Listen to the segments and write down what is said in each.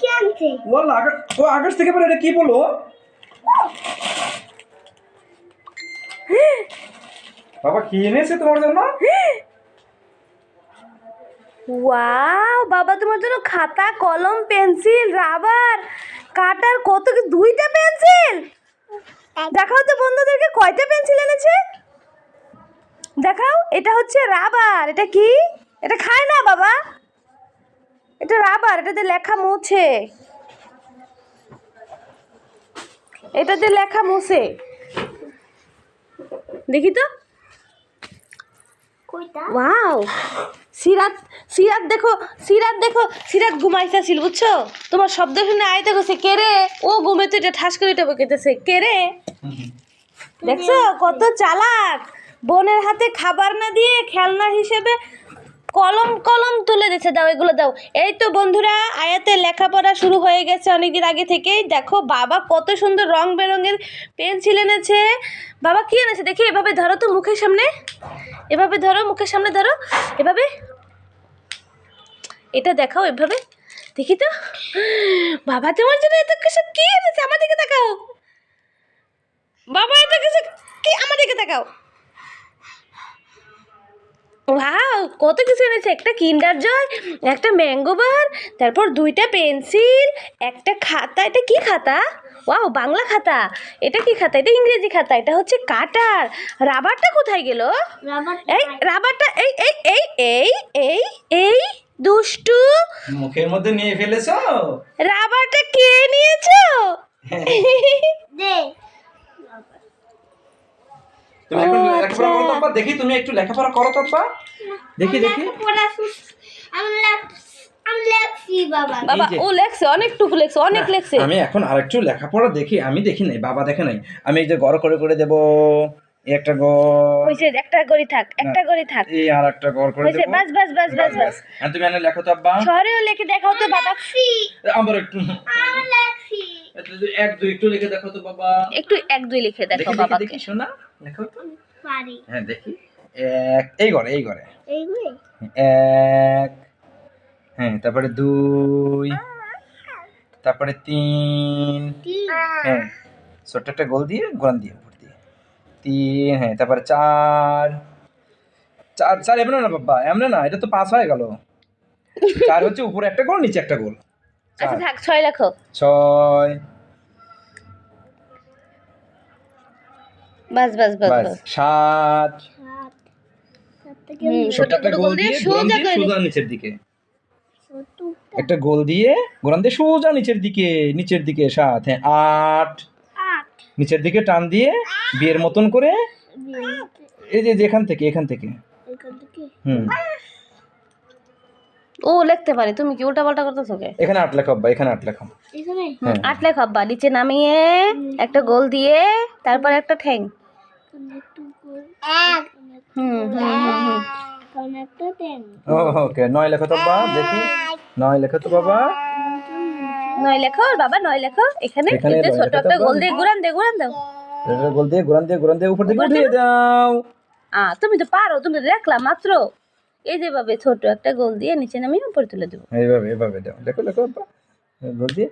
কে আনছে? বল আকাশ ও আকাশ থেকে পরে এটা কি বলো? বাবা কি এনেছে তোমার জন্য? ওয়াও বাবা তোমার জন্য খাতা কলম পেন্সিল রাবার কাটার কত কি দুইটা পেন্সিল? দেখাও তো বন্ধুদেরকে কয়টা পেন্সিল এনেছে? দেখাও এটা হচ্ছে রাবার এটা কি? এটা খায় না বাবা। এটা রাবার এটাতে লেখা মুছে। এটাতে লেখা মুছে। দেখি তো। ওয়াও! সিরাত সিরাত দেখো সিরাত দেখো সিরাত ঘুমাইতেছিল বুঝছ? তোমার শব্দ শুনে আইতে গেছে কে রে? ও ঘুমে তো এটা ঠাস করে এটা বকেতেছে কে রে? দেখছ? কত চালাক! বোনের হাতে খাবার না দিয়ে খেলনা হিসেবে কলম কলম তুলে দিচ্ছে দাও, এগুলো দাও। এই তো বন্ধুরা আয়াতের লেখাপড়া শুরু হয়ে গেছে অনেকদিন আগে থেকেই। দেখো, বাবা কত সুন্দর রং বেরঙের পেন্সিল এনেছে। বাবা কি এনেছে? দেখি, এভাবে ধরো তো মুখের সামনে। এভাবে ধরো, মুখের সামনে ধরো। এভাবে। এটা দেখাও এভাবে। দেখি তো। বাবা তোমার জন্য এত কিছু কি এনেছে? আমার দিকে বাবা এত কিছু কি? আমার দিকে ওয়াও কত কিছু এনেছে? একটা কিন্ডার জয় একটা ম্যাঙ্গো বার তারপর দুইটা পেন্সিল একটা খাতা। এটা কি খাতা? ওয়াও বাংলা খাতা। এটা কি খাতা? এটা ইংরেজি খাতা। এটা হচ্ছে কাটার। রাবারটা কোথায় গেল? এই রাবারটা এই এই এই এই এই এই দুষ্টু। মুখের মধ্যে নিয়ে ফেলেছো? রাবারটা কে নিয়েছো? দে। তুমি এখন লেখাপড়া করো তো আচ্ছা। দেখি তুমি একটু লেখাপড়া করো তো আব্বা? দেখি। দেখি বাবা। ও লেখছে অনেকটুকু লেখছে অনেক লেখছে। আমি এখন আরেকটু লেখাপড়া দেখি আমি দেখি নাই বাবা দেখে নাই। আমি এই যে গড় করে করে দেব এই একটা গড়। একটা গড়ি থাক একটা গড়ি থাক। এই আর একটা গড় করে দেব। বাস বাস বাস বাস বাস আর তুমি এনে লেখো তো আব্বা। শহরেও লেখে দেখাও তো বাবা। আমার একটু। আমি লেখছি এক দুই একটু লিখে দেখো তো বাবা। একটু এক দুই লিখে দেখি দেখাও দেখি শোনা লেখো তো পারি। হ্যাঁ দেখি। এক এই ঘরে এই ঘরে। এইগুলো? এক হ্যাঁ তারপরে দুই তারপরে তিন। তিন। হ্যাঁ ছোট্ট একটা গোল দিয়ে গোলান দিয়ে উপর দিয়ে। তিন হ্যাঁ তারপরে চার। চার চার এমন না বাবা এমন না এটা তো পাস হয়ে গেল। চার হচ্ছে উপরে একটা গোল নিচে একটা গোল। আচ্ছা থাক ছয় লেখো। ছয়। বাস বাস বাস সাত। একটা গোল দিয়ে দিয়ে গোলান সোজা দিয়ে সোজা নিচের দিকে। একটা গোল দিয়ে গোলান দিয়ে সোজা নিচের দিকে নিচের দিকে সাত হ্যাঁ আট। নিচের দিকে টান দিয়ে বিয়ের মতন করে এই যে এখান থেকে। এখান থেকে। হুম। ও লিখতে পারে তুমি কি উল্টা পাল্টা করতেছো কে? এখানে আট লেখো আব্বা এখানে আট লেখো। এখানে? হ্যাঁ। আট লেখো আব্বা নিচে নামিয়ে একটা গোল দিয়ে তারপর একটা ঠ্যাং। এখানে এক হুম হুম হুম, হুম একটা টেন ওকে নয় লেখো তো বাবা দেখি। নয় লেখো তো বাবা। নয় লেখো আর বাবা নয় লেখো। এখানে ছোট একটা গোল দিয়ে ঘুরান দে ঘুরান দাও এটা গোল দিয়ে গোলান দিয়ে গোলান দিয়ে উপর দিকে উপর উঠিয়ে দাও। আ তুমি তো পারো তুমি তো দেখলা মাত্র। এই যে ভাবে ছোট একটা গোল দিয়ে নিচে নামিয়ে উপরে তুলে দেবো। এইভাবে এইভাবে দাও। লেখো আব্বা গোল দিয়ে।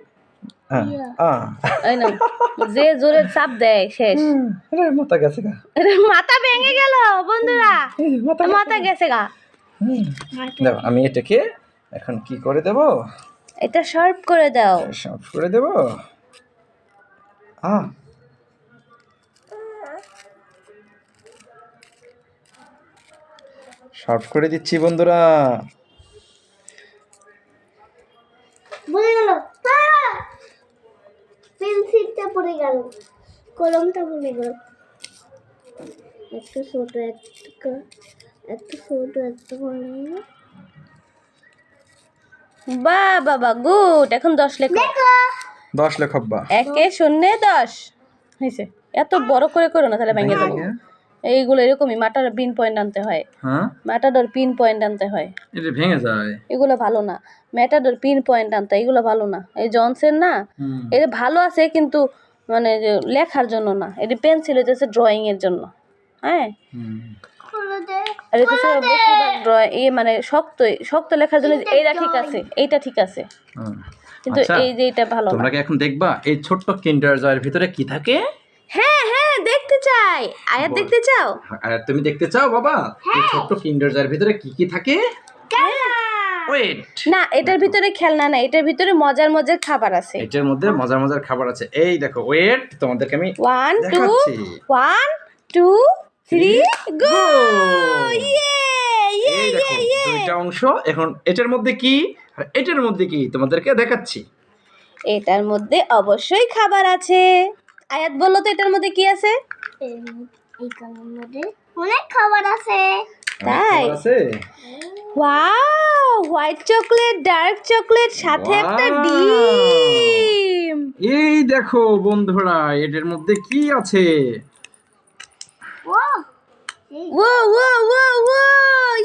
হ্যাঁ আ। এই না যে জোরে চাপ দেয় শেষ। আরে মাথা গেছে গা। মাথা ভেঙে গেল বন্ধুরা। মাথা মাথা গেছে গা। দাও আমি এটাকে এখন কি করে দেব? এটা শার্প করে দাও। সব করে দেব। আ। শর্ট করে দিচ্ছি বন্ধুরা। পড়ে গেল পেন্সিলটা পড়ে গেল কলমটা পড়ে গেল। একটা ছোট একটা একটা ছোট একটা বড়। বা বাবা গুড। এখন দশ লেখো। দশ লেখব্বা একে শূন্য দশ। হয়েছে। এত বড় করে করো না তাহলে ভেঙে দেবো। এইগুলো এরকমই মাটার পিন পয়েন্ট আনতে হয়। হ্যাঁ? ম্যাটাডোর পিন পয়েন্ট আনতে হয়। এটা ভেঙে যায়। এগুলো ভালো না। ম্যাটাডোর পিন পয়েন্ট আনতে এগুলো ভালো না। এই জনসের না হুম। এটা ভালো আছে কিন্তু মানে লেখার জন্য না। এটা পেন্সিল হচ্ছে ড্রয়িং এর জন্য। হ্যাঁ? আর ড্রয়িং এই মানে শক্ত শক্ত লেখার জন্য এইটা ঠিক আছে এইটা ঠিক আছে। কিন্তু আচ্ছা। এই যে এটা ভালো না। তোমরা কি এখন দেখবা? এই ছোট্ট কিন্ডার জয়ের ভিতরে কি থাকে? হ্যাঁ হ্যাঁ দেখতে চাই। আয়াত দেখতে চাও? আর তুমি দেখতে চাও বাবা? এই ছোট্ট কিন্ডার জয়ের ভিতরে কি কি থাকে? ওয়েট না এটার ভিতরে খেলনা না এটার ভিতরে মজার মজার খাবার আছে। এটার মধ্যে মজার মজার খাবার আছে। এই দেখো ওয়েট তোমাদেরকে আমি ওয়ান টু দেখাচ্ছি। ওয়ান টু থ্রি গো ইয়ে এই দেখো দুইটা অংশ। এখন এটার মধ্যে কি? আর এটার মধ্যে কি? তোমাদেরকে দেখাচ্ছি। এটার মধ্যে অবশ্যই খাবার আছে। আয়াত বলল তো এটার মধ্যে কি আছে? অনেক খাবার আছে। তাই? Wow white chocolate dark chocolate সাথে একটা! ডিম। এই দেখো বন্ধুরা এটার মধ্যে কি আছে? ও ও ও ও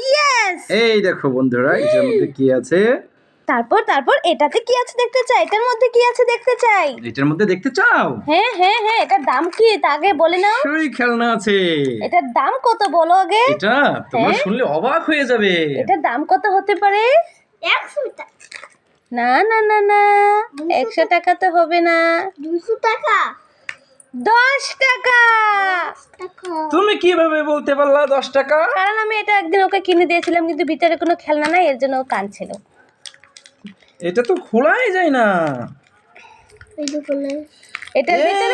ইয়েস এই দেখো বন্ধুরা এটার মধ্যে কি আছে? তারপর তারপর এটাতে কি আছে দেখতে চাই? এটার মধ্যে কি আছে দেখতে চাই? এটার মধ্যে দেখতে চাও? হ্যাঁ হ্যাঁ হ্যাঁ এটার দাম কি? তা আগে বলে নাও। সেই খেলনা আছে। এটার দাম কত বলো আগে? এটা তোমরা হ্যাঁ? শুনলে অবাক হয়ে যাবে। এটার দাম কত হতে পারে? একশো টাকা না না না না। একশো টাকা তো হবে না। দুশো টাকা। দশ টাকা। টাকা। তুমি কীভাবে বলতে পারলা দশ টাকা? কারণ আমি এটা একদিন ওকে কিনে দিয়েছিলাম কিন্তু ভিতরে কোনো খেলনা নাই এর জন্য ও কাঁদছিল। এটা তো খোলাই যায় না। এই এটার ভিতরে!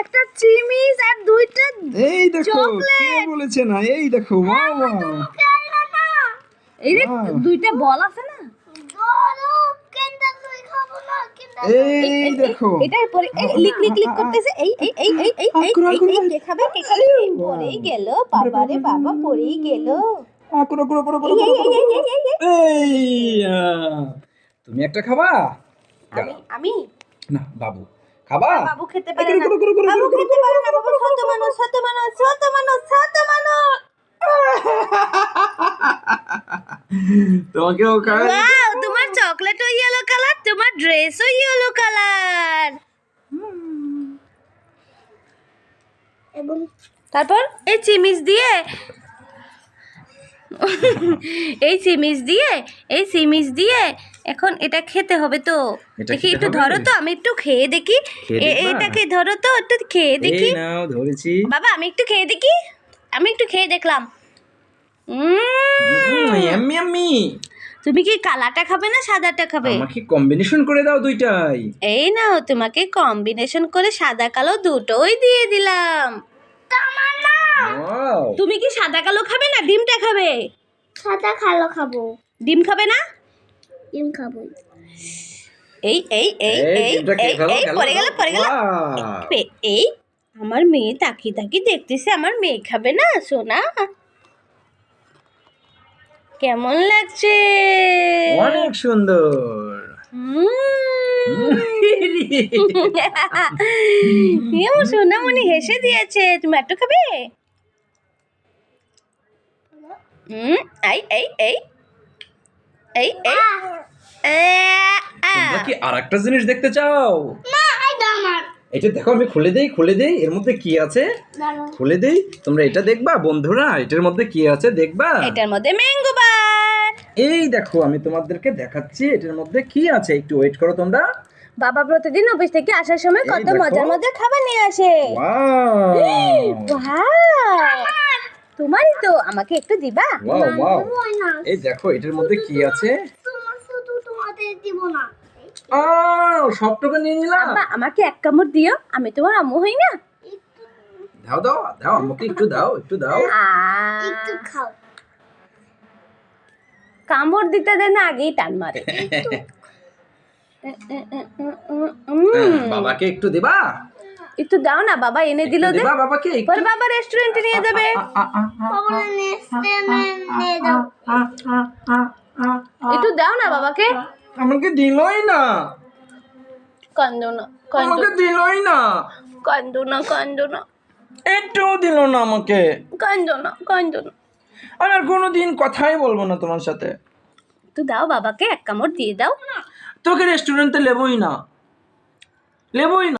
একটা চিমিস আর দুইটা এই দেখো কে বলেছে না? এই দেখো হ্যাঁ, wow! এই যে দুইটা বল আছে না? এই দেখো। এটার পরে এই লিক লিক লিক করতেছে। এই এই এই এই এই এই কে খাবে কে খাবে? পড়েই গেল বাবা রে বাবা। পড়েই গেল। করো, করো, করো, করো, এই, তুমি একটা খাবা? আমি আমি? না বাবু। খাবা? বাবু খেতে পারে না। বাবু খেতে পারে না বাবু ছোট মানুষ ছোট মানুষ ছোট মানুষ ছোট মানুষ। তোমাকেও খাওয়া ওয়াও তোমার চকলেটও ইয়েলো কালার তোমার ড্রেসও ইয়েলো কালার এবং তারপর? এই চিমিস দিয়ে এই চিমিস দিয়ে এই চিমিস দিয়ে এখন এটা খেতে হবে তো। দেখি একটু ধরো তো আমি একটু খেয়ে দেখি। এ- এটাকে ধরো তো একটু খেয়ে দেখি। নাও ধরেছি। বাবা আমি একটু খেয়ে দেখি। আমি একটু খেয়ে দেখলাম। তুমি কি কালাটা খাবে না সাদাটা খাবে? আমাকে কম্বিনেশন করে দাও দুইটাই। এই নাও তোমাকে কম্বিনেশন করে সাদা কালো দুটোই দিয়ে দিলাম। তুমি কি সাদা কালো খাবে না ডিমটা খাবে? সাদা খালো খাব। ডিম খাবে না? ডিম খাব এই এই এই এই এই এই পড়ে গেল পড়ে গেল। এই আমার মেয়ে তাকিয়ে তাকিয়ে দেখতেছে আমার মেয়ে খাবে না সোনা। কেমন লাগছে? অনেক সুন্দর। সোনামণি হেসে দিয়েছে তুমি একটু খাবে? হুম এই এই এই এই এই। তোমরা কি আর একটা জিনিস দেখতে চাও? না এটা আমার এটা দেখো আমি খুলে দেই খুলে দেই এর মধ্যে কি আছে? খুলে দেই তোমরা এটা দেখবা বন্ধুরা? এটার মধ্যে কি আছে দেখবা? এটার মধ্যে ম্যাঙ্গো বার এই দেখো আমি তোমাদেরকে দেখাচ্ছি এটার মধ্যে কি আছে? একটু ওয়েট করো তোমরা। বাবা প্রতিদিন অফিস থেকে আসার সময় কত মজার মজার খাবার নিয়ে আসে। Wow Wow! তো আমাকে একটু দিবা? ওয়াও ওয়াও এই দেখো এটার মধ্যে কি আছে? শুধু তোমাদের দিব না। আ সবটুকু নিয়ে নিলাম। আব্বা আমাকে এক কামড় দিও আমি তোমার আম্মু হই না। দাও দাও দাও আমাকে একটু দাও একটু দাও। আ, একটু খাও। কামড় দিতে দেয় না আগেই টান মারে। উম, হ্যাঁ, বাবাকে একটু দিবা? একটু দাও না বাবা এনে দিল দে বাবাকে একটু? পরে বাবা রেস্টুরেন্টে নিয়ে যাবে। বাবা একটু দাও না বাবাকে। আমাকে দিলই না। কান্দো না কান্দো। আমাকে দিলই না। কান্দো না কান্দো না। একটু দিল না আমাকে। কান্দো না কান্দো না। আমি আর কোনোদিন কথাই বলব না তোমার সাথে। একটু দাও বাবাকে এক কামড় দিয়ে দাও। তোকে রেস্টুরেন্টে লেবই না। লেবই না।